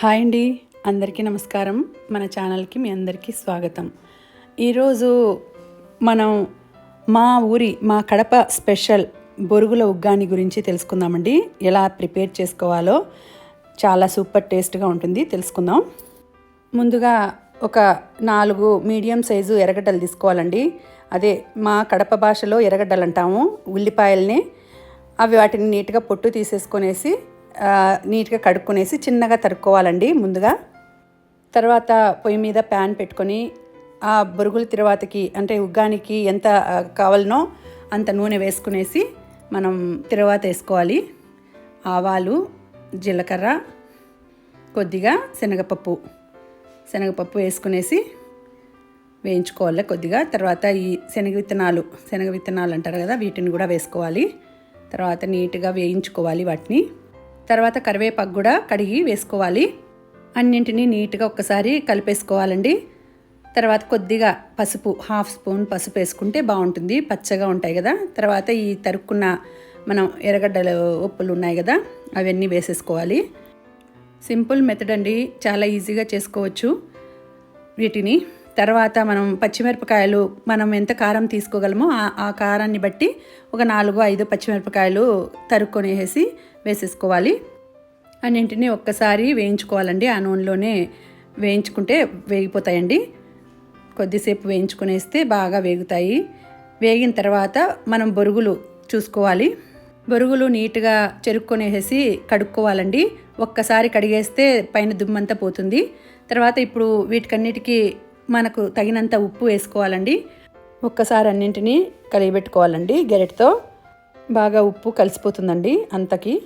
Hi అండి. అందరికీ నమస్కారం. మన ఛానల్కి మీ అందరికీ స్వాగతం. ఈరోజు మనం మా ఊరి మా కడప స్పెషల్ బొరుగుల ఉగ్గాని గురించి తెలుసుకుందామండి. ఎలా ప్రిపేర్ చేసుకోవాలో చాలా సూపర్ టేస్ట్గా ఉంటుంది తెలుసుకుందాం. ముందుగా ఒక నాలుగు మీడియం సైజు ఎర్రగడ్డలు తీసుకోవాలండి. అదే మా కడప భాషలో ఎర్రగడ్డలు అంటాము ఉల్లిపాయల్ని అవి వాటిని నీట్గా పొట్టు తీసేసుకొనేసి నీట్గా కడుక్కునేసి చిన్నగా తరుక్కోవాలండి ముందుగా. తర్వాత పొయ్యి మీద ప్యాన్ పెట్టుకొని ఆ బొరుగుల తిరువాతకి అంటే ఉగ్గానికి ఎంత కావాలనో అంత నూనె వేసుకునేసి మనం తిరువాత వేసుకోవాలి. ఆవాలు జీలకర్ర కొద్దిగా శనగపప్పు. శనగపప్పు వేసుకునేసి వేయించుకోవాలి కొద్దిగా. తర్వాత ఈ శనగ విత్తనాలు శనగ విత్తనాలు అంటారు కదా వీటిని కూడా వేసుకోవాలి. తర్వాత నీట్గా వేయించుకోవాలి వాటిని. తర్వాత కరివేపాకు కూడా కడిగి వేసుకోవాలి. అన్నింటినీ నీట్గా ఒక్కసారి కలిపేసుకోవాలండి. తర్వాత కొద్దిగా పసుపు హాఫ్ స్పూన్ పసుపు వేసుకుంటే బాగుంటుంది. పచ్చగా ఉంటాయి కదా. తర్వాత ఈ తరుక్కున్న మనం ఎర్రగడ్డల ఉప్పులు ఉన్నాయి కదా అవన్నీ వేసేసుకోవాలి. సింపుల్ మెథడ్ అండి. చాలా ఈజీగా చేసుకోవచ్చు వీటిని. తర్వాత మనం పచ్చిమిరపకాయలు మనం ఎంత కారం తీసుకోగలమో ఆ కారాన్ని బట్టి ఒక నాలుగు ఐదు పచ్చిమిరపకాయలు తరుక్కొని వేసి వేసేసుకోవాలి. అన్నింటినీ ఒక్కసారి వేయించుకోవాలండి. ఆ నూనెలోనే వేయించుకుంటే వేగిపోతాయండి. కొద్దిసేపు వేయించుకునేస్తే బాగా వేగుతాయి. వేగిన తర్వాత మనం బొరుగులు చూసుకోవాలి. బొరుగులు నీట్గా చెరుక్కొనేసి కడుక్కోవాలండి. ఒక్కసారి కడిగేస్తే పైన దుమ్మంతా పోతుంది. తర్వాత ఇప్పుడు వీటికన్నిటికీ మనకు తగినంత ఉప్పు వేసుకోవాలండి. ఒక్కసారి అన్నింటినీ కలిగిపెట్టుకోవాలండి గెరెట్తో. బాగా ఉప్పు కలిసిపోతుందండి అంతకి.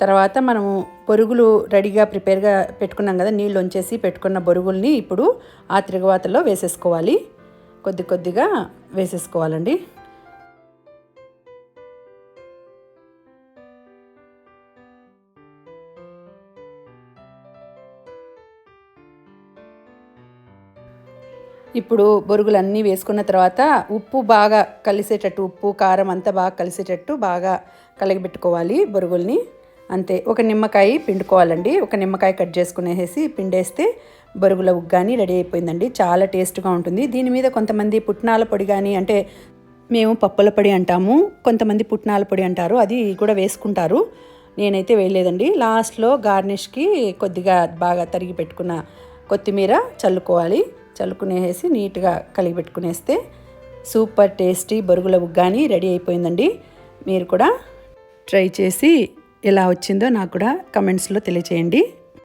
తర్వాత మనము బొరుగులు రెడీగా ప్రిపేర్గా పెట్టుకున్నాం కదా నీళ్ళు వంచేసి పెట్టుకున్న బొరుగుల్ని ఇప్పుడు ఆ తిరుగువాతలో వేసేసుకోవాలి. కొద్ది కొద్దిగా వేసేసుకోవాలండి. ఇప్పుడు బొరుగులన్నీ వేసుకున్న తర్వాత ఉప్పు బాగా కలిసేటట్టు ఉప్పు కారం అంతా బాగా కలిసేటట్టు బాగా కలగబెట్టుకోవాలి బొరుగుల్ని. అంతే ఒక నిమ్మకాయ పిండుకోవాలండి. ఒక నిమ్మకాయ కట్ చేసుకునేసి పిండేస్తే బొరుగుల ఉగ్గాని రెడీ అయిపోయిందండి. చాలా టేస్ట్గా ఉంటుంది. దీని మీద కొంతమంది పుట్నాల పొడి కానీ అంటే మేము పప్పుల పొడి అంటాము. కొంతమంది పుట్నాల పొడి అంటారు. అది కూడా వేసుకుంటారు. నేనైతే వేయలేదండి. లాస్ట్లో గార్నిష్కి కొద్దిగా బాగా తరిగి పెట్టుకున్న కొత్తిమీర చల్లుకోవాలి. చల్లుకునేసి నీట్గా కలిగి పెట్టుకునేస్తే సూపర్ టేస్టీ బొరుగుల ఉగ్గాని రెడీ అయిపోయిందండి. మీరు కూడా ట్రై చేసి ఎలా వచ్చిందో నాకు కూడా కమెంట్స్లో తెలియచేయండి.